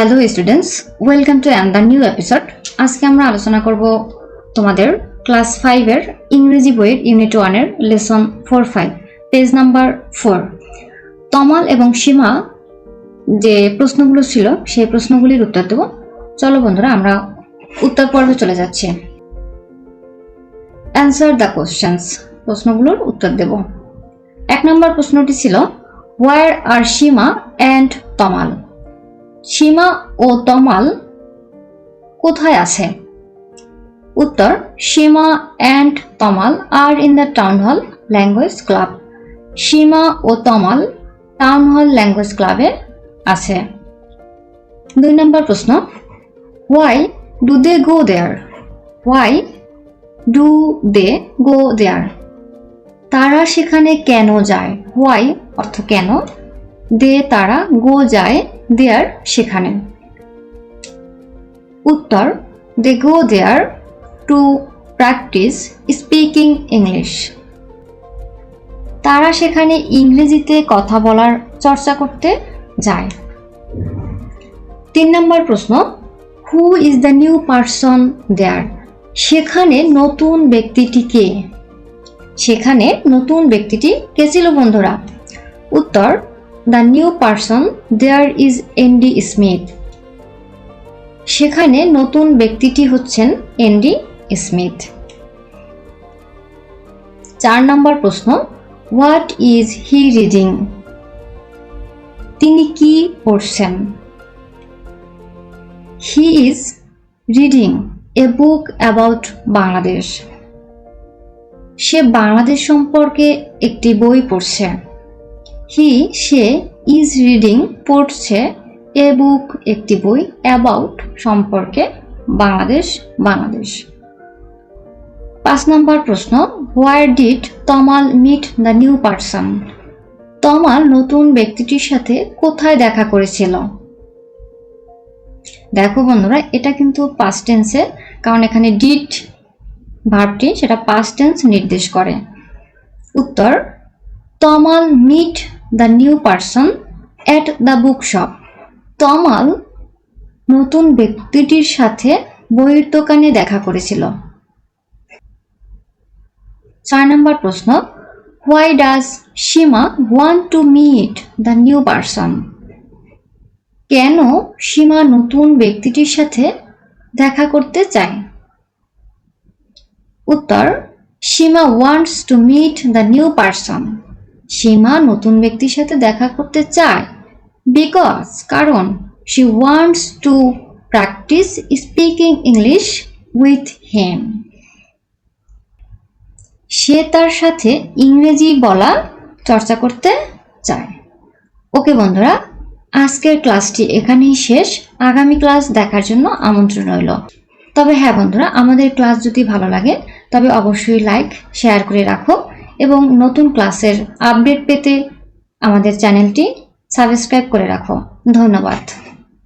Hello students welcome to and new episode আজকে আমরা আলোচনা করব তোমাদের ক্লাস ফাইভের ইংরেজি বইয়ের ইউনিট ওয়ানের lesson four five page number four Tamal এবং সীমা যে প্রশ্নগুলো ছিল, সেই প্রশ্নগুলির উত্তর দেব। চলো বন্ধুরা, আমরা উত্তর পর্বে চলে যাচ্ছি। অ্যান্সার দ্য কোশ্চেন্স প্রশ্নগুলোর উত্তর দেব। এক নম্বর প্রশ্নটি ছিল where are Seema and Tamal Seema ও তমাল কোথায় আছে? উত্তর, Seema and Tamal are in the town hall language club Seema O Tamal town hall language ক্লাবে আছে। দুই নম্বর প্রশ্ন why do they go there why do they go there তারা সেখানে কেন যায়? হোয়াই অর্থ কেন? দে তারা গো যায় দেয়ার সেখানে। উত্তর they go there to practice speaking English তারা সেখানে ইংরেজিতে কথা বলার চর্চা করতে যায়। তিন নম্বর প্রশ্ন who is the new person there সেখানে নতুন ব্যক্তিটি কে? সেখানে নতুন ব্যক্তিটি কে ছিল বন্ধুরা? উত্তর the new person, there is Andy Smith. সেখানে নতুন ব্যক্তিটি হচ্ছেন এনডি স্মিথ। চার নম্বর প্রশ্ন, হোয়াট ইজ হি রিডিং? তিনি কি পড়ছেন? He is reading a book about Bangladesh. সে বাংলাদেশ সম্পর্কে একটি বই পড়ছে। হি, সে ইজ রিডিং পড়ছে এ বুক একটি বই অ্যাবাউট সম্পর্কে বাংলাদেশ বাংলাদেশ। পাঁচ নম্বর প্রশ্ন where did Tamal meet the new person Tamal নতুন ব্যক্তিটির সাথে কোথায় দেখা করেছিল? দেখো বন্ধুরা, এটা কিন্তু পাস্ট টেন্সে কারণ এখানে ডিড ভার্বটি সেটা পাস্ট টেন্স নির্দেশ করে। উত্তর, Tamal meet the new person at the book shop Tamal নতুন ব্যক্তিটির সাথে বইয়ের দোকানে দেখা করেছিল। চার নম্বর প্রশ্ন, why does Seema want to meet the new person? কেন সীমা নতুন ব্যক্তিটির সাথে দেখা করতে চায়? উত্তর, Seema wants to meet the new person. Seema নতুন ব্যক্তির সাথে দেখা করতে চায়। বিকজ কারণ she wants to practice speaking English with them সে তার সাথে ইংরেজি বলা চর্চা করতে চায়। ওকে বন্ধুরা, আজকের ক্লাসটি এখানেই শেষ। আগামী ক্লাস দেখার জন্য আমন্ত্রণ রইল। তবে হ্যাঁ বন্ধুরা, আমাদের ক্লাস যদি ভালো লাগে, তবে অবশ্যই লাইক শেয়ার করে রাখো। এবং নতুন ক্লাসের আপডেট পেতে আমাদের চ্যানেলটি সাবস্ক্রাইব করে রাখো। ধন্যবাদ।